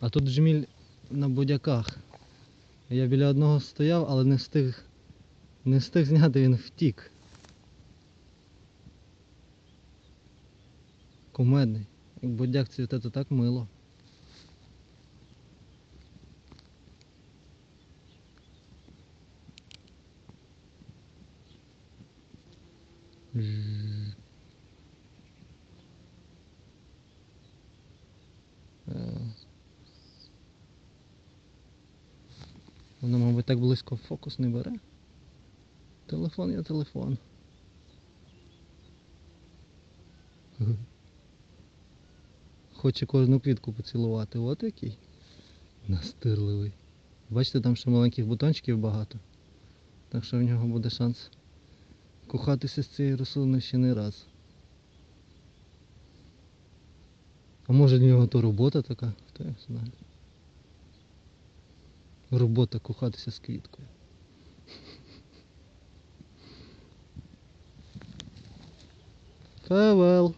А тут жміль на будяках. Я біля одного стояв, але не встиг. Не встиг зняти, він втік. Кумедний. Як будяк цвіте, то так мило. Жжж. Воно, мабуть, так близько фокус не бере. Телефон є телефон. Хоче кожну квітку поцілувати. От який. Настирливий. Бачите, там ще маленьких бутончиків багато. Так що в нього буде шанс кохатися з цією рослиною ще не раз. А може для нього то робота така? Хто його знає. Робота кохатися з квіткою. Февел.